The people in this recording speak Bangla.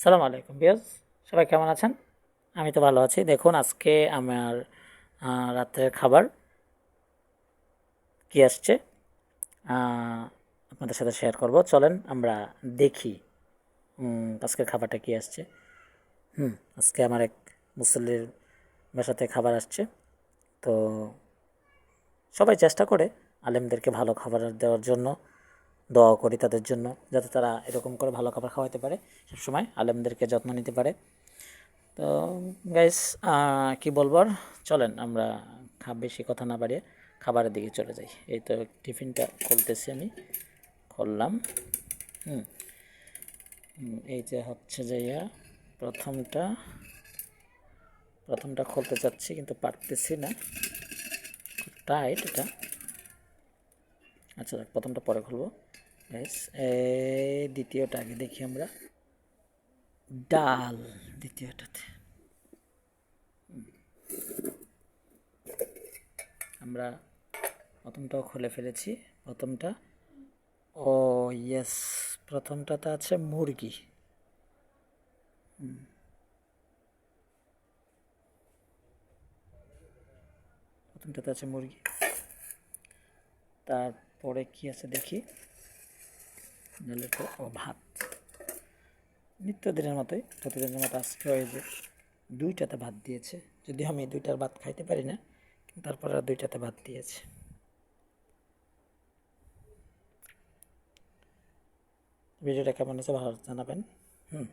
সালাম আলাইকুম বিয়াজ সবাই কেমন আছেন? আমি তো ভালো আছি। দেখুন, আজকে আমার রাতের খাবার কি আসছে? আপনাদের সাথে শেয়ার করব। চলেন আমরা দেখি আজকের খাবারটা কি আসছে। হুম, আজকে আমার এক মুসল্লির বাসাতে খাবার আসছে। তো সবাই চেষ্টা করে আলেমদেরকে ভালো খাবার দেওয়ার জন্য দোয়া করি তাদের জন্য, যাতে তারা এরকম করে ভালো খাবার খাওয়াতে পারে। সবসময় আলেমদেরকে যত্ন নিতে পারে। তো গাইস কি বলব চলেন আমরা বেশি কথা না বাড়িয়ে খাবারের দিকে চলে যাই। এই তো টিফিনটা খুলতেছি আমি। খুললাম। হুম। এই যে হচ্ছে যে প্রথমটা প্রথমটা খুলতে চাচ্ছি কিন্তু পারতেছি না। টাইট এটা। আচ্ছা প্রথমটা পরে খুলবো। এই দ্বিতীয়টা আগে দেখি আমরা। ডাল, দ্বিতীয়টাতে। আমরা প্রথমটাও খুলে ফেলেছি। প্রথমটা, ও ইয়েস প্রথমটাতে আছে মুরগি। প্রথমটাতে আছে মুরগি। তারপরে কি আছে দেখি? পর ও ভাত নিত্যদিনের মতোই, প্রতিদিনের মতো আজকে ওই যে দুইটাতে ভাত দিয়েছে। যদি আমি দুইটার ভাত খাইতে পারি না তারপরে দুইটাতে ভাত দিয়েছে। ভিডিওটা কেমন হয়েছে ভালো জানাবেন। হুম।